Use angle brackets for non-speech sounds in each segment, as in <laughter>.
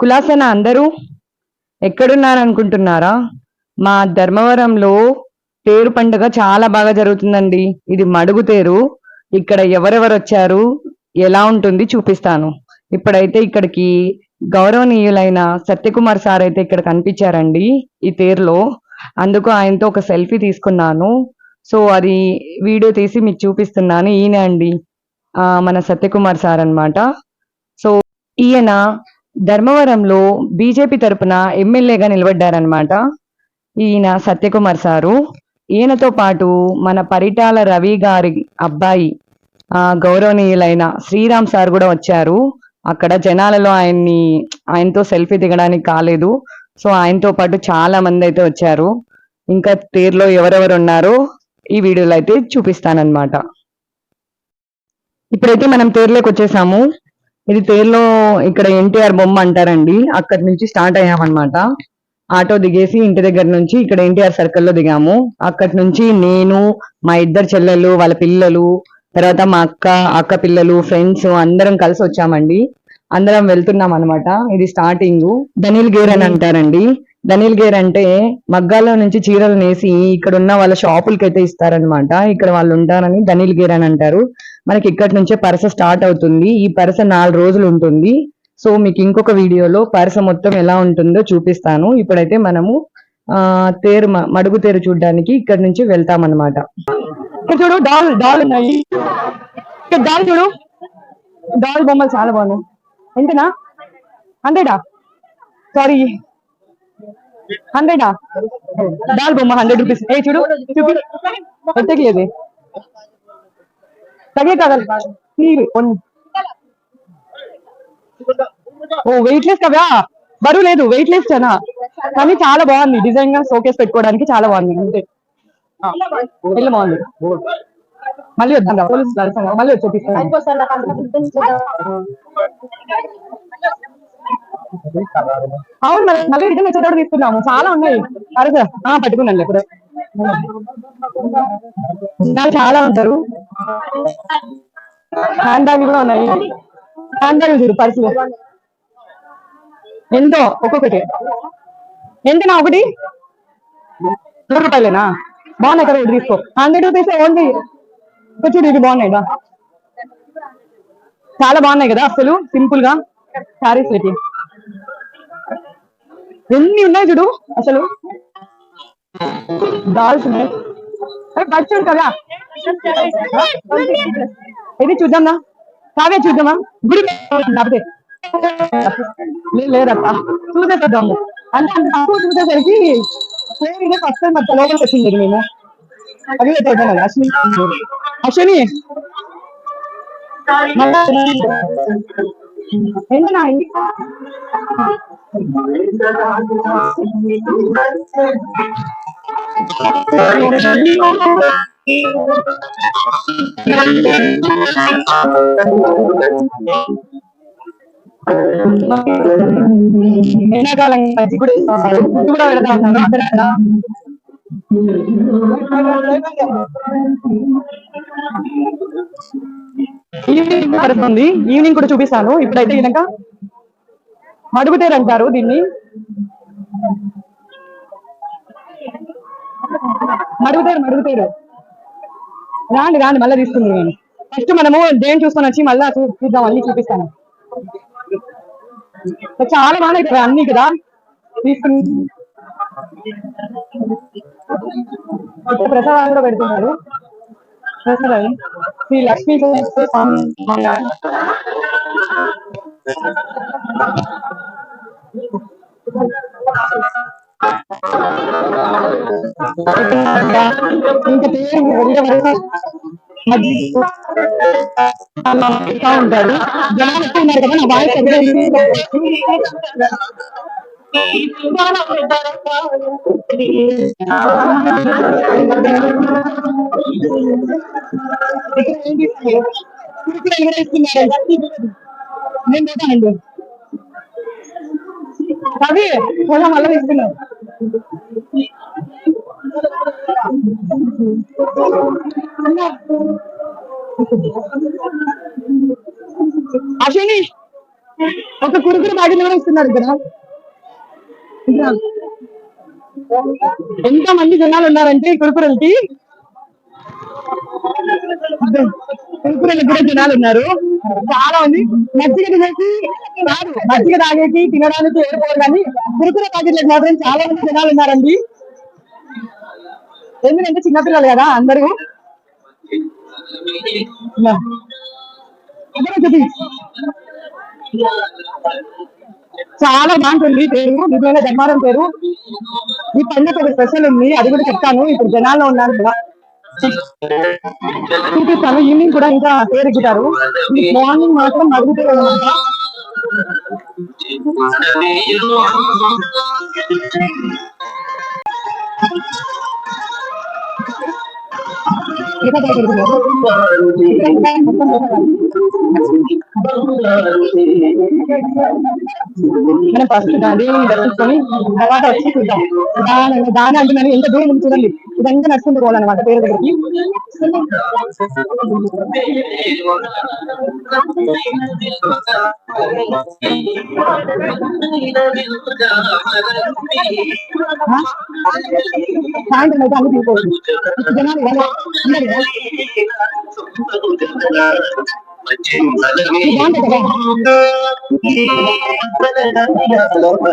కులాసన అందరూ ఎక్కడున్నారు అనుకుంటున్నారా మా ధర్మవరంలో తేరు పండుగ చాలా బాగా జరుగుతుందండి. ఇది మడుగు తేరు. ఇక్కడ ఎవరెవరు వచ్చారు? ఎలా ఉంటుంది చూపిస్తాను. ఇప్పుడైతే ఇక్కడికి గౌరవనీయులైన సత్యకుమార్ సార్ అయితే ఇక్కడ కనిపించారండి ఈ తేరులో. అందుకు ఆయనతో ఒక సెల్ఫీ తీసుకున్నాను. సో అది వీడియో తీసి మీకు చూపిస్తున్నాను. ఈయన అండి మన సత్యకుమార్ సార్ అన్నమాట. సో ఈయన ధర్మవరంలో బీజేపీ తరపున ఎమ్మెల్యేగా నిలబడ్డారనమాట ఈయన సత్యకుమార్ సారు. ఈయనతో పాటు మన పరిటాల రవి గారి అబ్బాయి గౌరవనీయులైన శ్రీరామ్ సార్ కూడా వచ్చారు. అక్కడ జనాలలో ఆయన్ని ఆయనతో సెల్ఫీ దిగడానికి కాలేదు. సో ఆయనతో పాటు చాలా మంది అయితే వచ్చారు. ఇంకా తీరులో ఎవరెవరు ఉన్నారో ఈ వీడియోలో అయితే చూపిస్తానన్నమాట. ఇప్పుడైతే మనం తేరులోకి వచ్చేసాము. ఇది తేరులో ఇక్కడ ఎన్టీఆర్ బొమ్మ అంటారండి. అక్కడి నుంచి స్టార్ట్ అయ్యామన్నమాట. ఆటో దిగేసి ఇంటి దగ్గర నుంచి ఇక్కడ ఎన్టీఆర్ సర్కిల్లో దిగాము. అక్కడి నుంచి నేను మా ఇద్దరు చెల్లెలు వాళ్ళ పిల్లలు తర్వాత మా అక్క అక్క పిల్లలు ఫ్రెండ్స్ అందరం కలిసి వచ్చామండి. అందరం వెళ్తున్నాం అనమాట ఇది స్టార్టింగ్ ధనిల్ గేర్ అని అంటారండి. ధనిల్ గేర్ అంటే మగ్గాల్లో నుంచి చీరలు నేసి ఇక్కడ ఉన్న వాళ్ళ షాపులకి అయితే ఇస్తారనమాట ఇక్కడ వాళ్ళు ఉంటారని ధనిల్ గేర్ అని అంటారు. మనకి ఇక్కడ నుంచే పరస స్టార్ట్ అవుతుంది. ఈ పరస నాలుగు రోజులు ఉంటుంది. సో మీకు ఇంకొక వీడియోలో పరస మొత్తం ఎలా ఉంటుందో చూపిస్తాను. ఇప్పుడైతే మనము తేరు మడుగు తేరు చూడడానికి ఇక్కడ నుంచి వెళ్తాం అనమాట ఇక్కడ చూడు డాల్ డాల్ ఉన్నాయి. ఇక్కడ డాల్ చూడు. డాల్ బొమ్మలు చాలా బాగున్నాయి. ఎంతనా? హండ్రెడా? సారీ. హండ్రెడా? డాల్ బొమ్మ హండ్రెడ్ రూపీస్. ఏ చూడు చూపి. ఎత్తకి తగే కదా ఓ వెయిట్ లెస్ కదా బరువు లేదు వెయిట్ లెస్ అనా కానీ చాలా బాగుంది. డిజైన్గా షోకేస్ పెట్టుకోవడానికి చాలా బాగుంది. అంతే. బాగుంది. మళ్ళీ వద్దాం రా, పోలీస్ లారీ మళ్ళీ వచ్చి చూపిస్తాను అవును మరి మళ్ళీ రిటర్న్ వచ్చేటప్పుడు తీసుకున్నాము చాలా ఉన్నాయి. అరే సార్. పట్టుకున్నాను ఇప్పుడు. చాలా ఉంటారు. హ్యాండ్ బ్యాగ్ కూడా ఉన్నాయి. హ్యాండ్ చూడు పర్సులు. ఎంతో ఒక్కొక్కటి. ఎంతనా ఒకటి? నూరు రూపాయలేనా? బాగున్నాయి కదా తీసుకో. Hundred rupees only. చూడు ఇవి బాగున్నాయి చాలా బాగున్నాయి కదా అసలు సింపుల్గా శారీస్ పెట్టి ఎన్ని ఉన్నాయి చూడు అసలు? డాల్స్ ఉన్నాయి చూడు కదా? ఇది చూద్దాంనా? కావే చూద్దామా? గుడి లేకపోతే లేదప్ప. చూసేద్దాము అంటే అంత తక్కువ చూసేసరికి ఫస్ట్ టైం అంత లోపలికి వచ్చింది మేము అది చూద్దాం అశ్విని. అశ్విని. మళ్ళా ఏంటన్నా ఇంటి ఎండాకాలం ఈవినింగ్ పడుతుంది ఈవినింగ్ కూడా చూపిస్తాను. ఇప్పుడైతే కనుక మడుగుతేరు అంటారు దీన్ని. మడుగుతారు మడుగుతారు. రాండి రాండి మళ్ళీ తీసుకుంది నేను. ఫస్ట్ మనము దేని చూసుకొని వచ్చి మళ్ళీ చూద్దాం అన్ని చూపిస్తాను. చాలా బాగా ఇక్కడ అన్ని కదా. తీసుకుని ప్రసాదాలు కూడా పెడుతున్నారు. ప్రసాదాలు శ్రీ లక్ష్మీ స్వామి ఇంకా పేరు వెళ్ళే వరకు మధ్య అలా వెళ్తా ఉంటాడు జనాలు ఎక్కువ ఉన్నారు కదా నా వాయిస్ ఎక్కడ నేను పోతానండి రవి పోదాం మళ్ళీ తీసుకున్నాను అశ్విని ఒక కురుకురు ప్యాకెట్ కూడా ఇస్తున్నారు ఇక్కడ ఇక్కడ ఎంత మంది జనాలు ఉన్నారంటే కురుకురలకి కురుకురలకి కూడా జనాలు ఉన్నారు చాలా మంది మజ్జిగ తినేసి కాదు మజ్జిగ తాగేసి తినడానికి ఏడుకోరు కానీ కురుకుర ప్యాకెట్లకు మాత్రం చాలా మంది జనాలు ఉన్నారండి ఎందుకంటే చిన్నపిల్లలు కదా అందరూ? ఇలా. చాలా బాగుంటుంది పేరు నిజమైన ధర్మారం పేరు ఈ పండుగ ఒక స్పెషల్ ఉంది అది కూడా చెప్తాను ఇప్పుడు జనాల్లో ఉన్నారు కదా చూపిస్తాను ఈవినింగ్ కూడా ఇంకా పేరు ఎక్కుతారు మార్నింగ్ మాత్రం మరుగుతూ అనమాట మనం ఫస్ట్ దేవుని దర్శించుకొని తర్వాత వచ్చి చూద్దాం. దాని దాని మనం ఎంత దూరం చూడండి. ఇదంతా నడుచుకుంటూ పోవాలన్నమాట పేరు దగ్గరికి. సాయంత్రం అయితే అన్ని తీసుకోవచ్చు. జనాలు ఎలా ఉన్నారు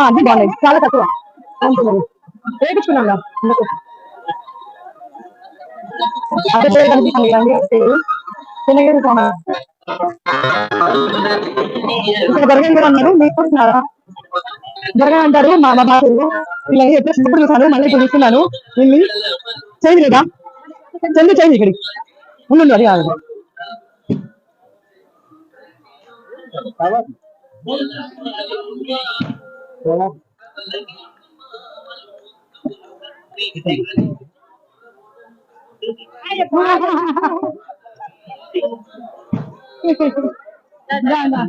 అన్ని బాగున్నాయి. చాలా తక్కువ. వేపించుకున్నాం అదే పేరు ఇక్కడ దర్గా కూడా మీకు చూస్తున్నారా దర్గా అంటారు. మా ఇలా చెప్పేసి ఇప్పుడు చూసాను మళ్ళీ ఇప్పుడు చూస్తున్నాను. వెళ్ళి చేయి లేదా చెంది చేయి ఇక్కడికి. ఉండు అది కాదు. <laughs> దా,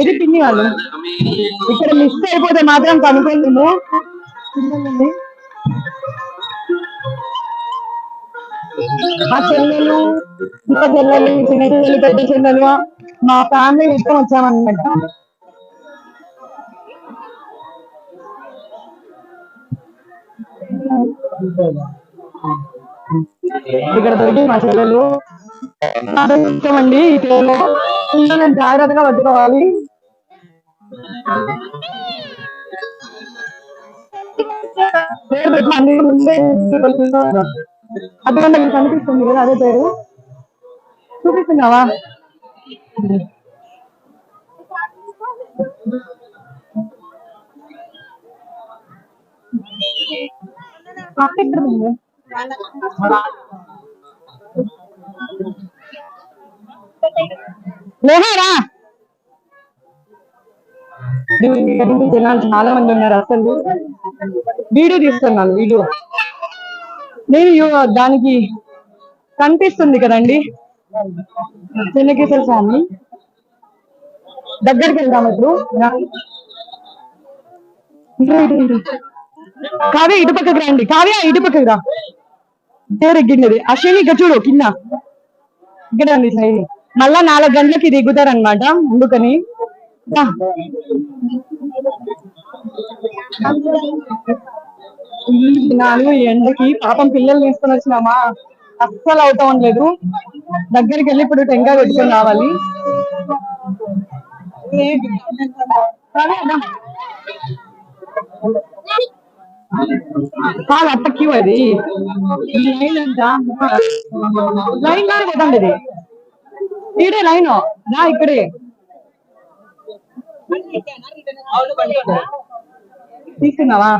ఇది పిన్ని వాళ్ళు ఇక్కడ మిస్ అయిపోతే మాత్రం కనుక్కుందాము పిల్లలండి. మా చెల్లెలు ఇంత చెల్లెలు చిన్న చెల్లెలు పెద్ద చెల్లెలు మా ఫ్యామిలీ మొత్తం వచ్చామన్నమాట ఇక్కడ దొరికి మా చెల్లెలు. నాకు ఈ జాగ్రత్తగా పట్టుకోవాలి. పేరు పెట్టండి. ముందే అదే కనిపిస్తుంది కదా అదే పేరు. చూపిస్తున్నావా? Thank you. లేహారా జనాలు చాలా మంది ఉన్నారు అసలు. వీడియో తీస్తున్నాను వీడియో. నేను దానికి కనిపిస్తుంది కదండి. చెన్నకేశ్వర స్వామి. దగ్గరికి వెళ్దాం ఇప్పుడు. కావ్య ఇటు పక్కకి రండి. కావ్య ఇటు పక్కకి రా. పేరు అశ్విని ఇక్కడ చూడు కింద. ఇక్కడ ఉంది సైడ్ మళ్ళా నాలుగు గంటలకి దిగుతారనమాట అందుకని. నాలుగు ఈ ఎండకి పాపం పిల్లలు తీసుకొని వచ్చినామా? అస్సలు అవుతా ఉండలేదు దగ్గరికి వెళ్ళి ఇప్పుడు టెంకాయ పెట్టుకొని రావాలి. కాదు అట్ట క్యూ అది? ఈ లైన్ అంట లైన్ గానే పోతాండి ఇది. ఈడే లైన్. రా ఇక్కడే. తీసుకున్నావా?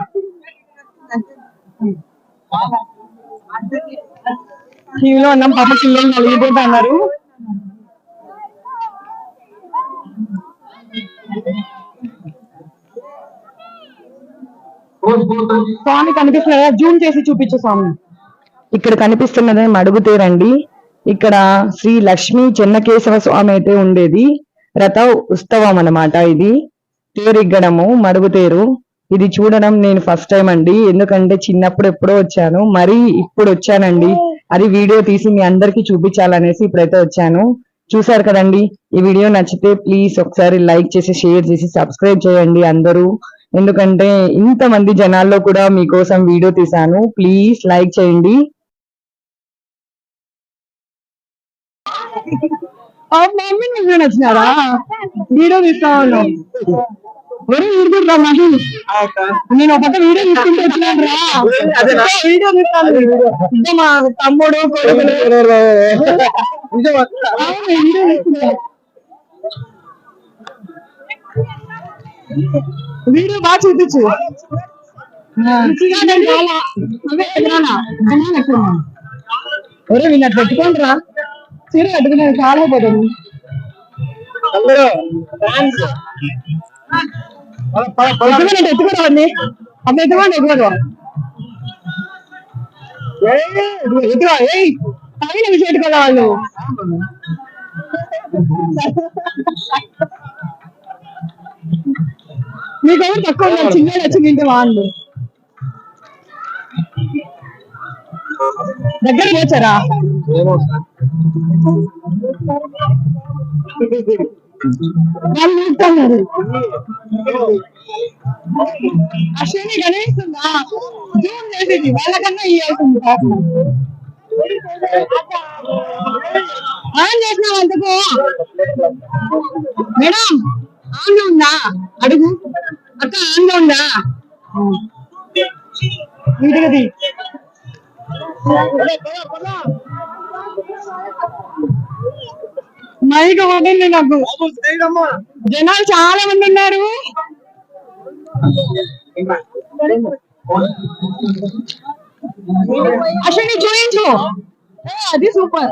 క్యూలో ఉన్నాం పాప పిల్లలు నలిగిపోతా అన్నారు. స్వామి కనిపిస్తున్నారా జూమ్ చేసి చూపించు స్వామి. ఇక్కడ కనిపిస్తున్నదే మడుగుతేరండి ఇక్కడ శ్రీ లక్ష్మీ చెన్నకేశవ స్వామి అయితే ఉండేది. రథ ఉత్సవం అన్నమాట ఇది. తేరిగ్గడము మడుగుతేరు ఇది చూడడం నేను ఫస్ట్ టైం అండి. ఎందుకంటే చిన్నప్పుడు ఎప్పుడో వచ్చాను. మరి ఇప్పుడు వచ్చానండి. అది వీడియో తీసి మీ అందరికి చూపించాలనేసి ఇప్పుడైతే వచ్చాను. చూసారు కదండి. ఈ వీడియో నచ్చితే ప్లీజ్ ఒకసారి లైక్ చేసి షేర్ చేసి సబ్స్క్రైబ్ చేయండి అందరూ. ఎందుకంటే ఇంతమంది జనాల్లో కూడా మీకోసం వీడియో తీసాను ప్లీజ్ లైక్ చేయండి. వచ్చినారా? వీడియో తీస్తా ఉన్నాం ఒరే ఊరుకుంటా మాకు నేను ఒక పక్క వీడియో తీసుకుంటూ వచ్చినాను రా. వీడియో తీస్తాను. ఇదే మా తమ్ముడు కొడుకులు అవును, వీడియో బాగా చూపించు. ఒరే వీళ్ళు అట్లా పెట్టుకోండి రా. చీర కట్టుకునే చాలా పోతుంది ఎత్తుకోండి ఎత్తుకోరా అండి అమ్మ ఎత్తుకోండి ఎత్తుకోరు ఎత్తుకో. ఏయ్ పైన విషయం ఎత్తుకోరా వాళ్ళు. మీకు ఎవరు తక్కువ ఉన్నారు? చిన్న వచ్చి వాళ్ళు. దగ్గర వచ్చారా వాళ్ళు చూస్తున్నారు అశ్విని కనిపిస్తుందా జూమ్ చేసేది వాళ్ళకన్నా ఇవ్వాల్సింది పాపం. ఆన్ చేసినావు అందుకు. మేడం ఆన్ ఉందా అడుగు. అక్క ఆన్ ఉందా వీటికి మైక్ పడింది నాకు. జనాలు చాలా మంది ఉన్నారు. అసలు చూపించు అది సూపర్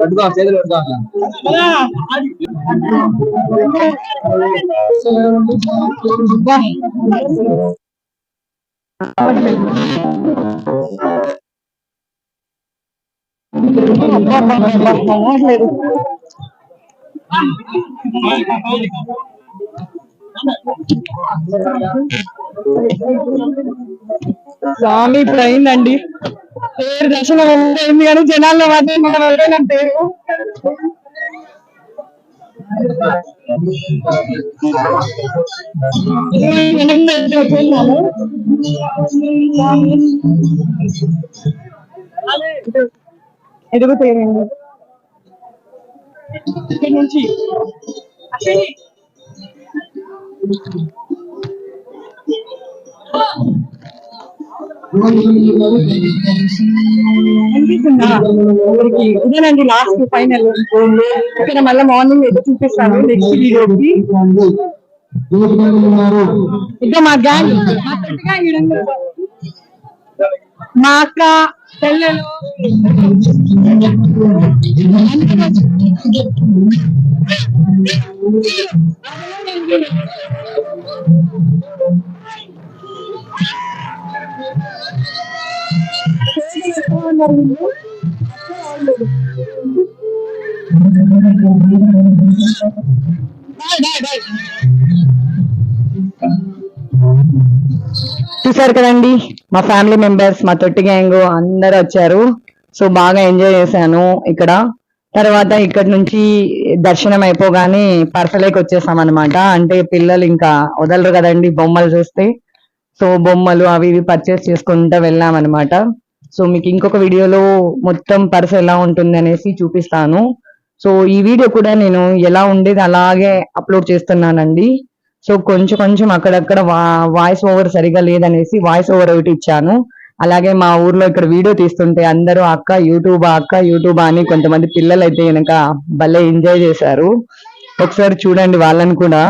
పట్టుకో చేతులు పట్టుకో లేదు స్వామి ఇప్పుడు అయిందండి పేరు దర్శనం ఉంది కానీ జనాల్లో మాత్రం మనం వెళ్ళలేం పేరు. ఎదుగు పేరండి ఇక్కడి నుంచి ఇదేనండి లాస్ట్ ఫైనల్ ఇక్కడ మళ్ళీ మార్నింగ్ అయితే చూపిస్తాను నెక్స్ట్ వీడియోకి ఇక మా గ్యాంగ్ మా అక్క పిల్లలు. బాయ్ బాయ్ బాయ్ చూసారు కదండి మా ఫ్యామిలీ మెంబర్స్ మా తొట్టి గ్యాంగ్ అందరు వచ్చారు. సో బాగా ఎంజాయ్ చేశాను ఇక్కడ. తర్వాత ఇక్కడ నుంచి దర్శనం అయిపోగానే పర్సలేకి వచ్చేసాం అనమాట అంటే పిల్లలు ఇంకా వదలరు కదండి బొమ్మలు చూస్తే. సో బొమ్మలు అవి ఇవి పర్చేస్ చేసుకుంటూ వెళ్ళాం అనమాట సో మీకు ఇంకొక వీడియోలో మొత్తం పర్స్ ఎలా ఉంటుంది అనేసి చూపిస్తాను. సో ఈ వీడియో కూడా నేను ఎలా ఉండేది అలాగే అప్లోడ్ చేస్తున్నానండి. సో కొంచెం కొంచెం అక్కడక్కడ వాయిస్ ఓవర్ సరిగా లేదనేసి వాయిస్ ఓవర్ ఒకటి ఇచ్చాను. అలాగే మా ఊర్లో ఇక్కడ వీడియో తీస్తుంటే అందరూ అక్క యూట్యూబ్ అక్క యూట్యూబ్ అని కొంతమంది పిల్లలు అయితే కనుక భలే ఎంజాయ్ చేశారు. ఒకసారి చూడండి వాళ్ళని కూడా.